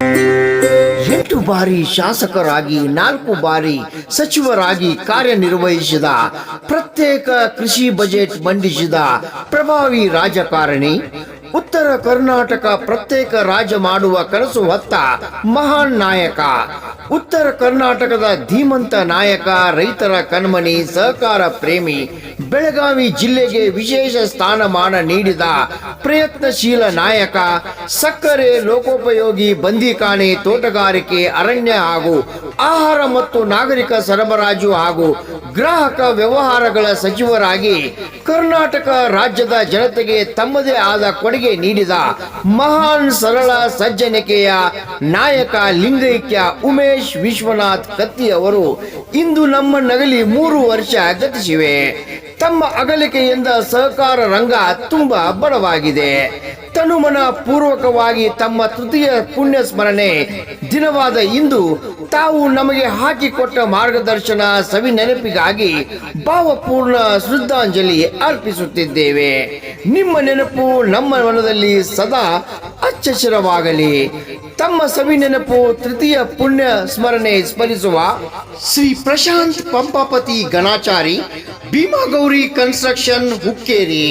Thank you. ಬಾರಿ ಶಾಸಕರಾಗಿ, ನಾಲ್ಕು ಬಾರಿ ಸಚಿವರಾಗಿ ಕಾರ್ಯನಿರ್ವಹಿಸಿದ, ಪ್ರತ್ಯೇಕ ಕೃಷಿ ಬಜೆಟ್ ಮಂಡಿಸಿದ ಪ್ರಭಾವಿ ರಾಜಕಾರಣಿ, ಉತ್ತರ ಕರ್ನಾಟಕ ಪ್ರತ್ಯೇಕ ರಾಜ್ಯ ಮಾಡುವ ಕನಸು ಹೊತ್ತ ಮಹಾನ್ ನಾಯಕ, ಉತ್ತರ ಕರ್ನಾಟಕದ ಧೀಮಂತ ನಾಯಕ, ರೈತರ ಕಣ್ಮಣಿ, ಸಹಕಾರ ಪ್ರೇಮಿ, ಬೆಳಗಾವಿ ಜಿಲ್ಲೆಗೆ ವಿಶೇಷ ಸ್ಥಾನಮಾನ ನೀಡಿದ ಪ್ರಯತ್ನಶೀಲ ನಾಯಕ, ಸಕ್ಕರೆ ಲೋಕೋಪಯೋಗಿ ಬಂದಿಖಾನೆ ತೋಟಗಾರಿಕೆ ಅರಣ್ಯ ಹಾಗೂ ಆಹಾರ ಮತ್ತು ನಾಗರಿಕ ಸರಬರಾಜು ಹಾಗೂ ಗ್ರಾಹಕ ವ್ಯವಹಾರಗಳ ಸಚಿವರಾಗಿ ಕರ್ನಾಟಕ ರಾಜ್ಯದ ಜನತೆಗೆ ತಮ್ಮದೇ ಆದ ಕೊಡುಗೆ ನೀಡಿದ ಮಹಾನ್ ಸರಳ ಸಜ್ಜನಿಕೆಯ ನಾಯಕ ಲಿಂಗೈಕ್ಯ ಉಮೇಶ್ ವಿಶ್ವನಾಥ್ ಕತ್ತಿ ಅವರು ಇಂದು ನಮ್ಮ ನಗಲಿ ಮೂರು ವರ್ಷ ಗತಿಸಿವೆ. ತಮ್ಮ ಅಗಲಿಕೆಯಿಂದ ಸಹಕಾರ ರಂಗ ತುಂಬಾ ಬಡವಾಗಿದೆ. ತನುಮನ ಪೂರ್ವಕವಾಗಿ ತಮ್ಮ ತೃತೀಯ ಪುಣ್ಯ ಸ್ಮರಣೆ ದಿನವಾದ ಇಂದು ತಾವು ನಮಗೆ ಹಾಕಿಕೊಟ್ಟ ಮಾರ್ಗದರ್ಶನ ಸವಿ ನೆನಪಿಗಾಗಿ ಭಾವಪೂರ್ಣ ಶ್ರದ್ಧಾಂಜಲಿ ಅರ್ಪಿಸುತ್ತಿದ್ದೇವೆ. ನಿಮ್ಮ ನೆನಪು ನಮ್ಮ ಮನದಲ್ಲಿ ಸದಾ ಅಚ್ಚಚಿರವಾಗಲಿ ತಮ್ಮ ಸವಿ ನೆನಪು ತೃತೀಯ ಪುಣ್ಯ ಸ್ಮರಣೆ ಸ್ಮರಿಸುವ ಶ್ರೀ ಪ್ರಶಾಂತ್ ಪಂಪಾಪತಿ ಗಣಾಚಾರಿ ಭೀಮಾಗೌರಿ ಕನ್ಸ್ಟ್ರಕ್ಷನ್ ಹುಕ್ಕೇರಿ.